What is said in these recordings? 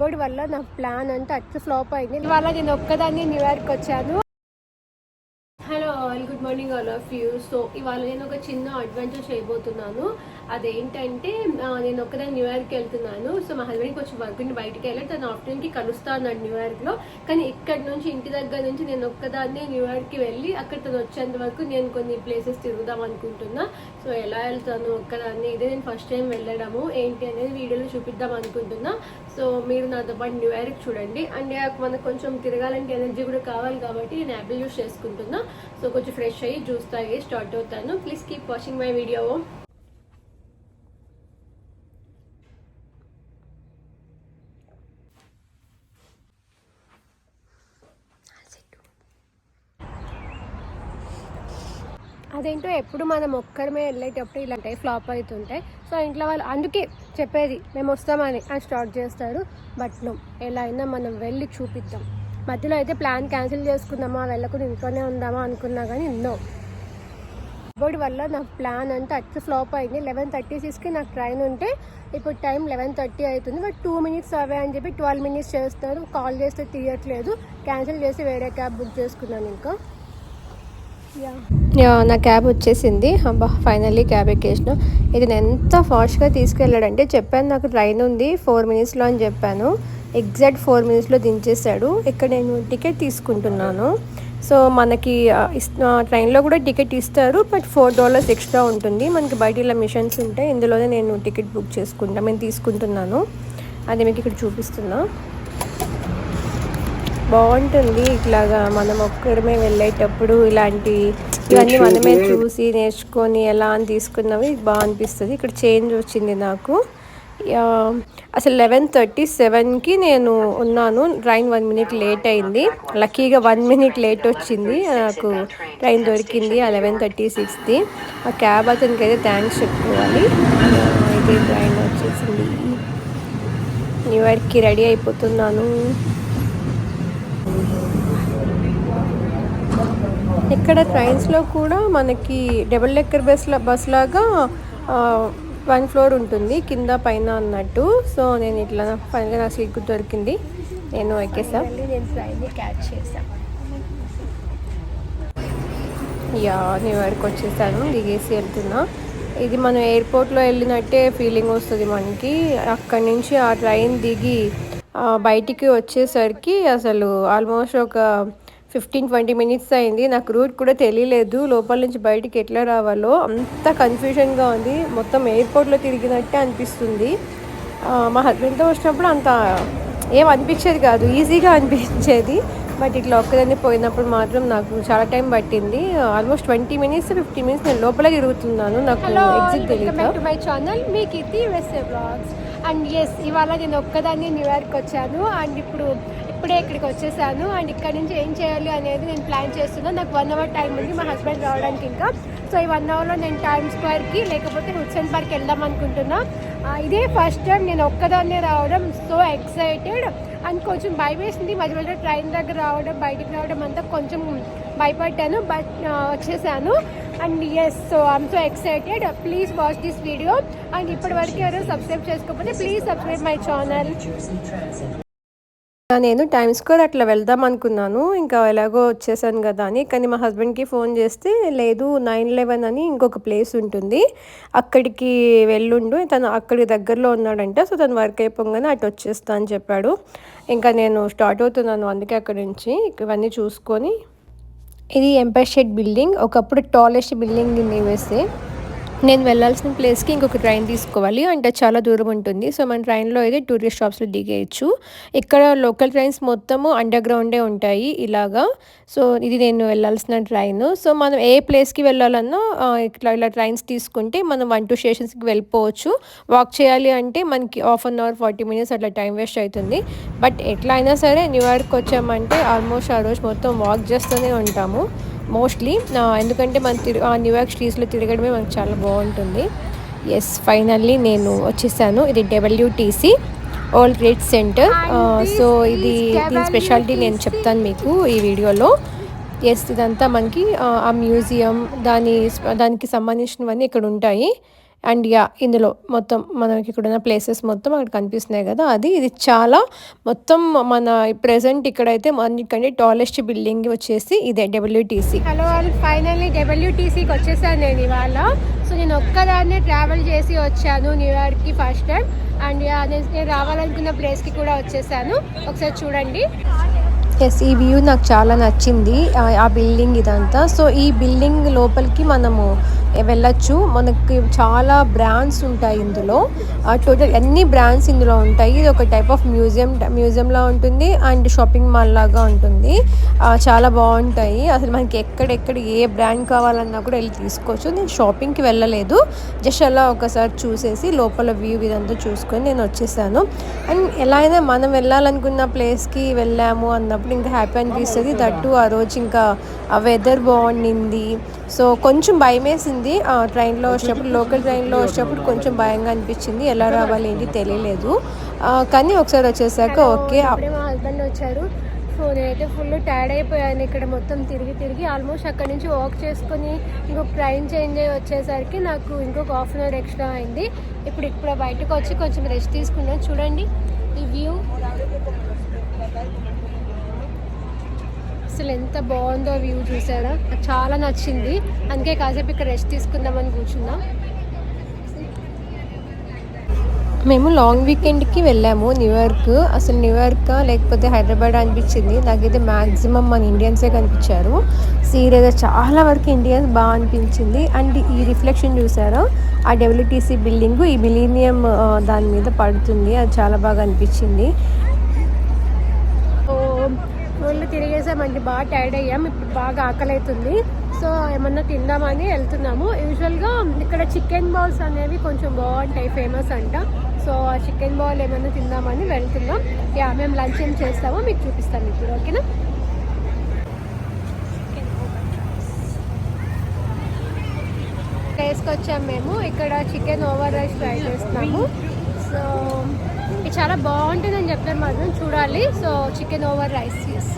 Board వల్ల నా plan అంతా అట్లా ఫ్లాప్ అయింది. ఇవాళ నేను ఒక్కదాన్ని న్యూయార్క్ వచ్చాను. Morning all of you so ఇవాళ నేను ఒక చిన్న అడ్వెంచర్ చేయబోతున్నాను. అదేంటంటే నేను నేను ఒక్కదాన్ని ఇయర్కి వెళ్తున్నాను. సో మా హస్బెండ్ కొంచెం వర్క్ బయటికి వెళ్ళి తను ఆఫ్టర్నూన్కి కలుస్తాను న్యూ ఇయర్లో కానీ ఇక్కడ నుంచి ఇంటి దగ్గర నుంచి నేను ఒక్కదాన్ని ఇయర్కి వెళ్ళి అక్కడ తను వచ్చేంత వరకు నేను కొన్ని ప్లేసెస్ తిరుగుదాం అనుకుంటున్నా. సో ఎలా వెళ్తాను ఒక్కదాన్ని? ఇదే నేను ఫస్ట్ టైం వెళ్ళడము. ఏంటి అనేది వీడియోలో చూపిద్దాం అనుకుంటున్నా. సో మీరు నాతో పాటు న్యూ ఇయర్కి చూడండి. అండ్ మనకు కొంచెం తిరగాలంటే ఎనర్జీ కూడా కావాలి కాబట్టి నేను యాపిల్ యూస్ చేసుకుంటున్నా. సో కొంచెం ఫ్రెష్ అయ్యి జ్యూస్ తాగి స్టార్ట్ అవుతాను. Please keep watching my video అదేంటో ఎప్పుడు మనం ఒక్కరమే వెళ్ళేటప్పుడు ఇలాంటివి ఫ్లాప్ అవుతుంటాయి సో ఇంట్లో వాళ్ళు అందుకే చెప్పేది మేము వస్తామని అని స్టార్ట్ చేస్తారు బట్ నో ఎలా అయినా మనం వెళ్ళి చూపిద్దాం. మధ్యలో అయితే ప్లాన్ క్యాన్సిల్ చేసుకుందామా వెళ్ళకుండా ఇంట్లోనే ఉందామా అనుకున్నా కానీ నో. బోర్డు వల్ల నా ప్లాన్ అంతా అట్లా ఫ్లాప్ అయింది. లెవెన్ థర్టీ సిక్స్కి నాకు ట్రైన్ ఉంటే ఇప్పుడు టైం లెవెన్ థర్టీ అవుతుంది. బట్ టూ మినిట్స్ అవే అని చెప్పి ట్వెల్వ్ మినిట్స్ చేస్తారు కాల్ చేస్తే తీయట్లేదు. క్యాన్సిల్ చేసి వేరే క్యాబ్ బుక్ చేసుకున్నాను ఇంకా. యా. యా నా క్యాబ్ వచ్చేసింది. అబ్బా ఫైనల్లీ క్యాబ్ ఎక్కేసిన. ఇది నేను ఎంత ఫాస్ట్గా తీసుకెళ్ళాడంటే చెప్పాను నాకు ట్రైన్ ఉంది ఫోర్ మినిట్స్లో అని చెప్పాను. ఎగ్జాక్ట్ ఫోర్ మినిట్స్లో దించేశాడు. ఇక్కడ నేను టికెట్ తీసుకుంటున్నాను. సో మనకి ట్రైన్లో కూడా టికెట్ ఇస్తారు బట్ ఫోర్ డాలర్స్ ఎక్స్ట్రా ఉంటుంది. మనకి బయట ఇలా మిషన్స్ ఉంటాయి ఇందులోనే నేను టికెట్ బుక్ చేసుకుంటా నేను తీసుకుంటున్నాను. అది మీకు ఇక్కడ చూపిస్తున్నా. బాగుంటుంది ఇట్లాగా మనం ఒక్కరమే వెళ్ళేటప్పుడు ఇలాంటి ఇవన్నీ మనమే చూసి నేర్చుకొని ఎలా అని తీసుకున్నవి బాగా అనిపిస్తుంది. ఇక్కడ చేంజ్ వచ్చింది నాకు. అసలు లెవెన్ థర్టీ సెవెన్కి నేను ఉన్నాను. ట్రైన్ వన్ మినిట్ లేట్ అయింది. లక్కీగా వన్ మినిట్ లేట్ వచ్చింది. నాకు ట్రైన్ దొరికింది ఆ లెవెన్ థర్టీ సిక్స్ది. ఆ క్యాబ్ అతనికి అయితే థ్యాంక్స్ చెప్పుకోవాలి. ఇది ట్రైన్ వచ్చేసింది. న్యూయార్క్కి రెడీ అయిపోతున్నాను. ఇక్కడ ట్రైన్స్లో కూడా మనకి డబుల్ డెక్కర్ బస్ బస్ లాగా వన్ ఫ్లోర్ ఉంటుంది కింద పైన అన్నట్టు. సో నేను ఇట్లా ఫైనల్గా నా సీట్ దొరికింది. నేను ఎక్కేసా? నేను యా న్యూయార్క్ వచ్చేసాను దిగేసి వెళ్తున్నా. ఇది మనం ఎయిర్పోర్ట్లో వెళ్ళినట్టే ఫీలింగ్ వస్తుంది మనకి. అక్కడి నుంచి ఆ ట్రైన్ దిగి బయటికి వచ్చేసరికి అసలు ఆల్మోస్ట్ ఒక ఫిఫ్టీన్ ట్వంటీ మినిట్స్ అయింది. నాకు రూట్ కూడా తెలియలేదు. లోపల నుంచి బయటికి ఎట్లా రావాలో. అంత కన్ఫ్యూజన్గా ఉంది. మొత్తం ఎయిర్పోర్ట్లో తిరిగినట్టే అనిపిస్తుంది. మా హస్బెండ్తో వచ్చినప్పుడు అంత ఏం అనిపించేది కాదు. ఈజీగా అనిపించేది. బట్ ఇట్లా ఒక్కదాన్ని పోయినప్పుడు మాత్రం నాకు చాలా టైం పట్టింది. Almost twenty minutes fifty minutes నేను లోపలే తిరుగుతున్నాను. నాకు ఎగ్జిట్ తెలియదు my channel me Keerthi USA vlogs and yes ఇవాళ నేను ఒక్కదాన్ని న్యూయార్క్ వచ్చాను. అండ్ ఇప్పుడు ఇప్పుడే ఇక్కడికి వచ్చేసాను. అండ్ ఇక్కడ నుంచి ఏం చేయాలి అనేది నేను ప్లాన్ చేస్తున్నాను నాకు వన్ అవర్ టైం ఉంది మా హస్బెండ్ రావడానికి ఇంకా. సో ఈ వన్ అవర్లో నేను టైమ్ స్క్వేర్కి లేకపోతే హుడ్సన్ పార్క్ వెళ్దాం అనుకుంటున్నా. ఆ, ఇదే ఫస్ట్ టైం నేను ఒక్కదాన్నే రావడం సో ఎక్సైటెడ్ అండ్ కొంచెం భయం వేసింది మధ్య మధ్యలో ట్రైన్ దగ్గర రావడం బయటికి రావడం అంతా కొంచెం భయపడ్డాను. బట్ వచ్చేసాను. And yes so I'm so excited please watch this video and ఇప్పటి వరకు ఎవరైనా సబ్స్క్రైబ్ చేసుకోకపోతే ప్లీజ్ సబ్స్క్రైబ్ మై ఛానల్ నేను టైమ్ స్క్వేర్ అట్లా వెళ్దాం అనుకున్నాను. ఇంకా ఎలాగో వచ్చేసాను కదా అని. కానీ మా హస్బెండ్కి ఫోన్ చేస్తే లేదు నైన్ లెవెన్ అని ఇంకొక ప్లేస్ ఉంటుంది. అక్కడికి వెళ్ళుండు. తను అక్కడికి దగ్గరలో ఉన్నాడంట. సో తను వర్క్ అయిపోగానే అటు వచ్చేస్తా అని చెప్పాడు. ఇంకా నేను స్టార్ట్ అవుతున్నాను అందుకే అక్కడి నుంచి. ఇవన్నీ చూసుకొని. ఇది ఎంపైర్ స్టేట్ బిల్డింగ్. ఒకప్పుడు టాలెస్ట్ బిల్డింగ్ దీన్ని వేస్తే నేను వెళ్ళాల్సిన ప్లేస్కి ఇంకొక ట్రైన్ తీసుకోవాలి. అంటే చాలా దూరం ఉంటుంది. సో మన ట్రైన్లో అయితే టూరిస్ట్ షాప్స్లో దిగేయచ్చు. ఇక్కడ లోకల్ ట్రైన్స్ మొత్తము అండర్ గ్రౌండే ఉంటాయి ఇలాగా. సో ఇది నేను వెళ్ళాల్సిన ట్రైన్. సో మనం ఏ ప్లేస్కి వెళ్ళాలన్నా ఇట్లా ఇలా ట్రైన్స్ తీసుకుంటే మనం వన్ టూ స్టేషన్స్కి వెళ్ళిపోవచ్చు. వాక్ చేయాలి అంటే మనకి half an hour forty minutes అట్లా టైం వేస్ట్ అవుతుంది. బట్ ఎట్లా అయినా సరే న్యూయార్క్ వచ్చామంటే ఆల్మోస్ట్ ఆ రోజు మొత్తం వాక్ చేస్తూనే ఉంటాము. మోస్ట్లీ. ఎందుకంటే మన తిరు ఆ న్యూయార్క్ స్ట్రీట్స్లో తిరగడమే మనకు చాలా బాగుంటుంది. ఎస్ ఫైనల్లీ నేను వచ్చేసాను. ఇది WTC old trade centre. So ఇది దీని స్పెషాలిటీ నేను చెప్తాను మీకు ఈ వీడియోలో. ఎస్ ఇదంతా మనకి ఆ మ్యూజియం దాని దానికి సంబంధించినవన్నీ ఇక్కడ ఉంటాయి. అండ్ యా ఇందులో మొత్తం మనకి ఇక్కడ ఉన్న ప్లేసెస్ మొత్తం అక్కడ కనిపిస్తున్నాయి కదా. అది ఇది చాలా మొత్తం మన ప్రెసెంట్ ఇక్కడైతే మనకంటే టాలెస్ట్ బిల్డింగ్ వచ్చేసి ఇదే డబ్ల్యూటీసీ హలో వాళ్ళు ఫైనల్లీ డబ్ల్యూటీసీకి వచ్చేసాను నేను ఇవాళ. సో నేను ఒక్కదాన్నే ట్రావెల్ చేసి వచ్చాను న్యూయార్క్కి ఫస్ట్ టైం అండ్ నేను రావాలనుకున్న ప్లేస్కి కూడా వచ్చేసాను. ఒకసారి చూడండి. ఎస్ ఈ వ్యూ నాకు చాలా నచ్చింది ఆ బిల్డింగ్ ఇదంతా. సో ఈ బిల్డింగ్ లోపలికి మనము వెళ్ళొచ్చు. మనకి చాలా బ్రాండ్స్ ఉంటాయి ఇందులో. టోటల్ అన్ని బ్రాండ్స్ ఇందులో ఉంటాయి? ఇది ఒక టైప్ ఆఫ్ మ్యూజియం మ్యూజియంలా ఉంటుంది అండ్ షాపింగ్ మాల్ లాగా ఉంటుంది చాలా బాగుంటాయి. అసలు మనకి ఎక్కడెక్కడ ఏ బ్రాండ్ కావాలన్నా కూడా వెళ్ళి తీసుకోవచ్చు. నేను షాపింగ్కి వెళ్ళలేదు. జస్ట్ అలా ఒకసారి చూసేసి లోపల వ్యూ ఇదంతా చూసుకొని నేను వచ్చేసాను. అండ్ ఎలా అయినా మనం వెళ్ళాలనుకున్న ప్లేస్కి వెళ్ళాము అన్నప్పుడు ఇంకా హ్యాపీ అనిపిస్తుంది. దట్టు ఆ రోజు ఇంకా వెదర్ బాగుండింది. సో కొంచెం భయం వేసింది ట్రైన్లో వచ్చేటప్పుడు లోకల్ ట్రైన్లో వచ్చేటప్పుడు కొంచెం భయంగా అనిపించింది. ఎలా రావాలి ఏంటి తెలియలేదు. కానీ ఒకసారి వచ్చేసాక ఓకే. మా హస్బెండ్ వచ్చారు. సో నేనైతే ఫుల్ టైర్డ్ అయిపోయాను ఇక్కడ మొత్తం తిరిగి తిరిగి. ఆల్మోస్ట్ అక్కడ నుంచి వాక్ చేసుకొని ఇంకొక ట్రైన్ చేంజ్ అయ్యి వచ్చేసరికి నాకు ఇంకొక హాఫ్ అన్ అవర్ ఎక్స్ట్రా అయింది. ఇప్పుడు ఇప్పుడు బయటకు వచ్చి కొంచెం రెస్ట్ తీసుకున్నాను. చూడండి ఈ వ్యూ. అసలు ఎంత బాగుందో వ్యూ చూసారా? నాకు చాలా నచ్చింది. అందుకే కాసేపు ఇక్కడ రెస్ట్ తీసుకుందామని కూర్చున్నాం. మేము లాంగ్ వీకెండ్కి వెళ్ళాము న్యూయార్క్ అసలు న్యూయార్క్ లేకపోతే హైదరాబాద్ అనిపించింది. నాకైతే మ్యాక్సిమం మన ఇండియన్సే కనిపించారు. సీరియస్గా చాలా వరకు ఇండియన్స్ బాగా అనిపించింది. అండ్ ఈ రిఫ్లెక్షన్ చూసారా? ఆ డబ్ల్యూటీసీ బిల్డింగ్ ఈ మిలీనియం దాని మీద పడుతుంది. అది చాలా బాగా అనిపించింది. చేసామండి. బాగా టైర్డ్ అయ్యాం. ఇప్పుడు బాగా ఆకలి అవుతుంది సో ఏమన్నా తిందామని వెళ్తున్నాము. యూజువల్గా ఇక్కడ చికెన్ బౌల్స్ అనేవి కొంచెం బాగుంటాయి. ఫేమస్ అంట. సో ఆ చికెన్ బౌల్ ఏమైనా తిందామని వెళ్తున్నాం. యా మేము లంచ్ ఏం చేస్తామో మీకు చూపిస్తాను ఇప్పుడు. ఓకేనా? ప్లేస్కి వచ్చాం మేము. ఇక్కడ చికెన్ ఓవర్ రైస్ ట్రై చేస్తున్నాము. సో ఇది చాలా బాగుంటుందని చెప్పారు మాత్రం. చూడాలి. సో చికెన్ ఓవర్ రైస్ చేసి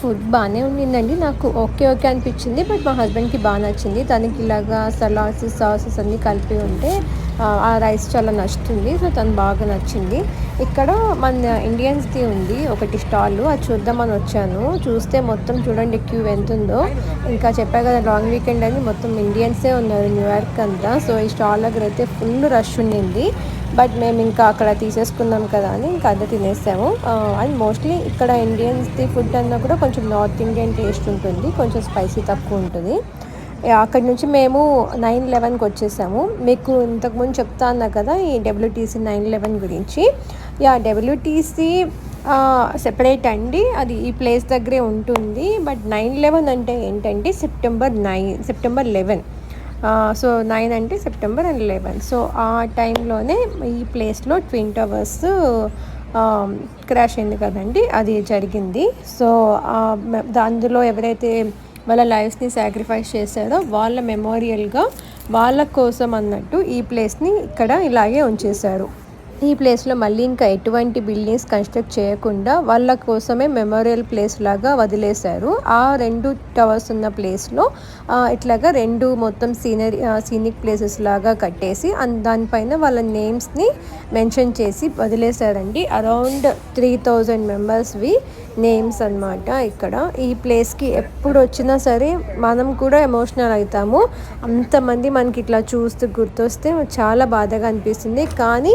ఫుడ్ బాగానే ఉండిందండి. నాకు ఓకే ఓకే అనిపించింది. బట్ మా హస్బెండ్కి బాగా నచ్చింది. తనకి ఇలాగా సలాడ్స్ సాసెస్ అన్నీ కలిపి ఉంటే ఆ రైస్ చాలా నచ్చుతుంది. సో తను బాగా నచ్చింది. ఇక్కడ మన ఇండియన్స్ది ఉంది ఒకటి స్టాల్. అది చూద్దామని వచ్చాను. చూస్తే మొత్తం చూడండి క్యూ ఎంత ఉందో ఇంకా చెప్పా కదా లాంగ్ వీకెండ్ అని మొత్తం ఇండియన్సే ఉన్నారు న్యూయార్క్ అంతా. సో ఈ స్టాల్ దగ్గర అయితే ఫుల్ రష్ ఉండింది. బట్ మేము ఇంకా అక్కడ తీసేసుకున్నాం కదా అని ఇంకా అదే తినేసాము. అండ్ మోస్ట్లీ ఇక్కడ ఇండియన్స్ది ఫుడ్ అన్నా కూడా కొంచెం నార్త్ ఇండియన్ టేస్ట్ ఉంటుంది. కొంచెం స్పైసీ తక్కువ ఉంటుంది. అక్కడి నుంచి మేము నైన్ లెవెన్కి వచ్చేసాము. మీకు ఇంతకుముందు చెప్తా అన్నా కదా ఈ డబ్ల్యూటీసీ నైన్ లెవెన్ గురించి. యా డబ్ల్యూటీసీ సెపరేట్ అండి. అది ఈ ప్లేస్ దగ్గరే ఉంటుంది. బట్ నైన్ లెవెన్ అంటే ఏంటంటే September nine September eleven so nine అంటే సెప్టెంబర్ అండ్ లెవెన్ సో ఆ టైంలోనే ఈ ప్లేస్లో ట్విన్ టవర్స్ క్రాష్ అయింది కదండి. అది జరిగింది. సో అందులో ఎవరైతే వాళ్ళ లైఫ్స్ని సాక్రిఫైస్ చేశారో వాళ్ళ మెమోరియల్గా వాళ్ళ కోసం అన్నట్టు ఈ ప్లేస్ని ఇక్కడ ఇలాగే ఉంచేశారు. ఈ ప్లేస్లో మళ్ళీ ఇంకా ఎటువంటి బిల్డింగ్స్ కన్స్ట్రక్ట్ చేయకుండా వాళ్ళ కోసమే మెమోరియల్ ప్లేస్ లాగా వదిలేశారు. ఆ రెండు టవర్స్ ఉన్న ప్లేస్లో ఇట్లాగా రెండు మొత్తం సీనరీ సీనిక్ ప్లేసెస్ లాగా కట్టేసి దానిపైన వాళ్ళ నేమ్స్ని మెన్షన్ చేసి వదిలేశారండి. అరౌండ్ త్రీ థౌజండ్ మెంబర్స్వి నేమ్స్ అనమాట ఇక్కడ. ఈ ప్లేస్కి ఎప్పుడు వచ్చినా సరే మనం కూడా ఎమోషనల్ అవుతాము. అంతమంది మనకి ఇట్లా చూస్తూ గుర్తొస్తే చాలా బాధగా అనిపిస్తుంది. కానీ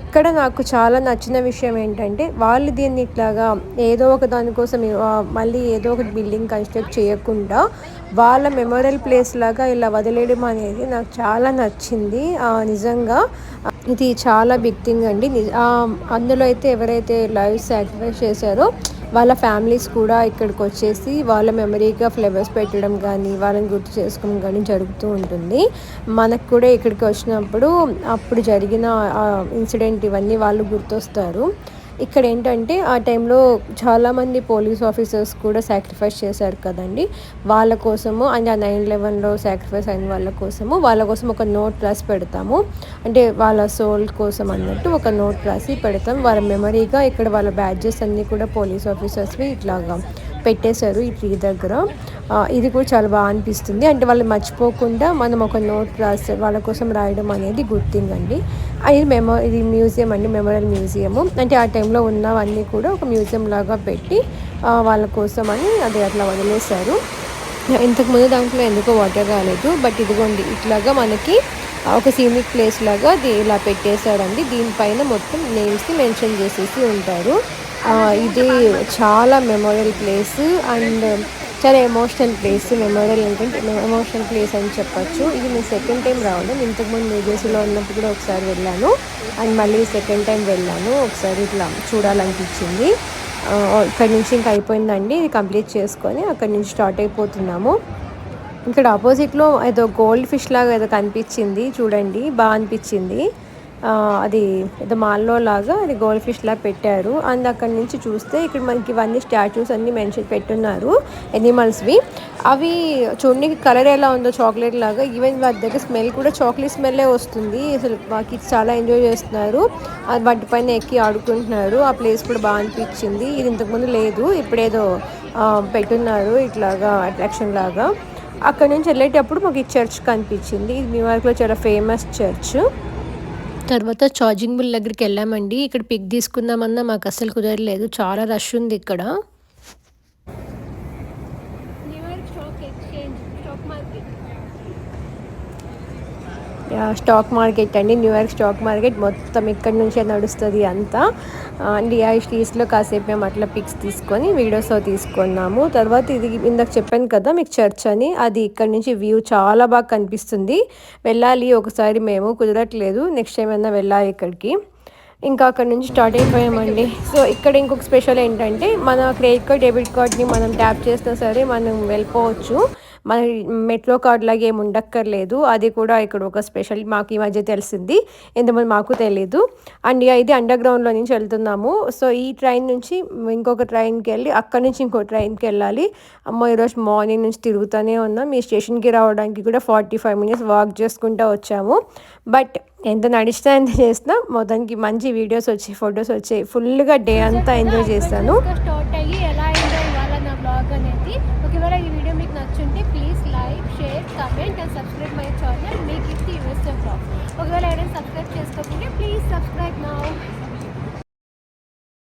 ఇక్కడ నాకు చాలా నచ్చిన విషయం ఏంటంటే వాళ్ళు దీన్ని ఇట్లాగా ఏదో ఒక దానికోసం మళ్ళీ ఏదో ఒకటి బిల్డింగ్ కన్స్ట్రక్ట్ చేయకుండా వాళ్ళ మెమోరియల్ ప్లేస్ లాగా ఇలా వదిలేయడం అనేది నాకు చాలా నచ్చింది. నిజంగా ఇది చాలా బిగ్ థింగ్ అండి. అందులో అయితే ఎవరైతే లైవ్ సాక్రిఫైస్ చేశారో వాళ్ళ ఫ్యామిలీస్ కూడా ఇక్కడికి వచ్చేసి వాళ్ళ మెమరీగా ఫ్లేవర్స్ పెట్టడం కానీ వాళ్ళని గుర్తు చేసుకోవడం కానీ జరుగుతూ ఉంటుంది. మనకు కూడా ఇక్కడికి వచ్చినప్పుడు అప్పుడు జరిగిన ఇన్సిడెంట్ ఇవన్నీ వాళ్ళు గుర్తొస్తారు. ఇక్కడ ఏంటంటే ఆ టైంలో చాలామంది పోలీస్ ఆఫీసర్స్ కూడా సాక్రిఫైస్ చేశారు కదండి. వాళ్ళ కోసము అండ్ ఆ నైన్ లెవెన్లో సాక్రిఫైస్ అయిన వాళ్ళ కోసము వాళ్ళ కోసం ఒక నోట్ రాసి పెడతాము. అంటే వాళ్ళ సోల్ కోసం అన్నట్టు ఒక నోట్ రాసి పెడతాం. వాళ్ళ మెమరీగా ఇక్కడ వాళ్ళ బ్యాడ్జెస్ అన్నీ కూడా పోలీస్ ఆఫీసర్స్వి ఇట్లాగా పెట్టేశారు ఈ ట్రీ దగ్గర. ఇది కూడా చాలా బాగా అనిపిస్తుంది. అంటే వాళ్ళు మర్చిపోకుండా మనం ఒక నోట్ రాస్తే వాళ్ళ కోసం రాయడం అనేది గుడ్ థింగ్ అండి ఇది మెమో ఇది మ్యూజియం అండి మెమోరియల్ మ్యూజియము అంటే ఆ టైంలో ఉన్నవన్నీ కూడా ఒక మ్యూజియం లాగా పెట్టి వాళ్ళ కోసం అని అది అట్లా వదిలేశారు. ఇంతకుముందు దాంట్లో ఎందుకో వాటర్ రాలేదు బట్ ఇదిగోండి ఇట్లాగా మనకి ఒక సీనిక్ ప్లేస్ లాగా అది ఇలా పెట్టేశాడండి. దీనిపైన మొత్తం నేమ్స్ని మెన్షన్ చేసేసి ఉంటారు. ఇది చాలా మెమోరియల్ ప్లేస్ అండ్ చాలా ఎమోషనల్ ప్లేస్ మెమోరియల్ ఏంటంటే ఎమోషనల్ ప్లేస్ అని చెప్పొచ్చు. ఇది నేను సెకండ్ టైం రావడం. ఇంతకుముందు న్యూజెర్సీలో ఉన్నప్పుడు కూడా ఒకసారి వెళ్ళాను. అండ్ మళ్ళీ సెకండ్ టైం వెళ్ళాను. ఒకసారి ఇట్లా చూడాలనిపించింది. ఇక్కడ నుంచి ఇంకా అయిపోయిందండి. ఇది కంప్లీట్ చేసుకొని అక్కడి నుంచి స్టార్ట్ అయిపోతున్నాము. ఇక్కడ ఆపోజిట్లో ఏదో గోల్డ్ ఫిష్ లాగా ఏదో కనిపించింది. చూడండి బాగా అనిపించింది. అది ఏదో మాల్లో లాగా అది గోల్డ్ ఫిష్ లాగా పెట్టారు. అండ్ అక్కడ నుంచి చూస్తే ఇక్కడ మనకి ఇవన్నీ స్టాచ్యూస్ అన్ని మెన్షన్ పెట్టున్నారు ఎనిమల్స్వి. అవి చూడడానికి కలర్ ఎలా ఉందో చాక్లెట్ లాగా ఈవెన్ వాటి దగ్గర స్మెల్ కూడా చాక్లెట్ స్మెల్లే వస్తుంది. అసలు మాకు చాలా ఎంజాయ్ చేస్తున్నారు. వాటి వాటిపైన ఎక్కి ఆడుకుంటున్నారు. ఆ ప్లేస్ కూడా బాగా అనిపించింది. ఇది ఇంతకుముందు లేదు. ఇప్పుడేదో పెట్టున్నారు ఇట్లాగా అట్రాక్షన్ లాగా. అక్కడ నుంచి వెళ్ళేటప్పుడు మాకు ఈ చర్చ్ కనిపించింది. ఇది న్యూయార్క్లో చాలా ఫేమస్ చర్చ్. తర్వాత ఛార్జింగ్ బుల్ దగ్గరికి వెళ్ళామండి. ఇక్కడ పిక్ తీసుకుందామన్నా మాకు అసలు కుదరలేదు. చాలా రష్ ఉంది ఇక్కడ. New York stock exchange stock market stock market అండి. న్యూయార్క్ స్టాక్ మార్కెట్ మొత్తం ఇక్కడి నుంచే నడుస్తుంది అంతా. అండ్ ఆ స్ట్రీట్స్లో కాసేపు మేము అట్లా పిక్స్ తీసుకొని వీడియోస్ తీసుకున్నాము. తర్వాత ఇది ఇందాక చెప్పాను కదా మీకు చర్చ్ అని. అది ఇక్కడ నుంచి వ్యూ చాలా బాగా కనిపిస్తుంది. వెళ్ళాలి ఒకసారి మేము కుదరట్లేదు. నెక్స్ట్ టైం అయినా వెళ్ళాలి ఇక్కడికి. ఇంకా అక్కడ నుంచి స్టార్ట్ అయిపోయామండి. సో ఇక్కడ ఇంకొక స్పెషల్ ఏంటంటే మన క్రెడిట్ కార్డ్ డెబిట్ కార్డ్ని మనం ట్యాప్ చేసినా సరే మనం వెళ్ళిపోవచ్చు. మన మెట్రో కార్డ్ లాగా ఏమి ఉండక్కర్లేదు. అది కూడా ఇక్కడ ఒక స్పెషల్ మాకు ఈ మధ్య తెలిసింది. ఎంతమంది మాకు తెలియదు అండ్ ఇది అండర్ గ్రౌండ్లో నుంచి వెళ్తున్నాము. సో ఈ ట్రైన్ నుంచి ఇంకొక ట్రైన్కి వెళ్ళి అక్కడ నుంచి ఇంకో ట్రైన్కి వెళ్ళాలి. అమ్మ ఈరోజు మార్నింగ్ నుంచి తిరుగుతూనే ఉన్నాం. ఈ స్టేషన్కి రావడానికి కూడా ఫార్టీ ఫైవ్ మినిట్స్ వాక్ చేసుకుంటూ వచ్చాము. బట్ ఎంత నడిచినా ఎంత చేసినా మొత్తానికి మంచి వీడియోస్ వచ్చాయి ఫొటోస్ వచ్చాయి. ఫుల్గా డే అంతా ఎంజాయ్ చేశాను.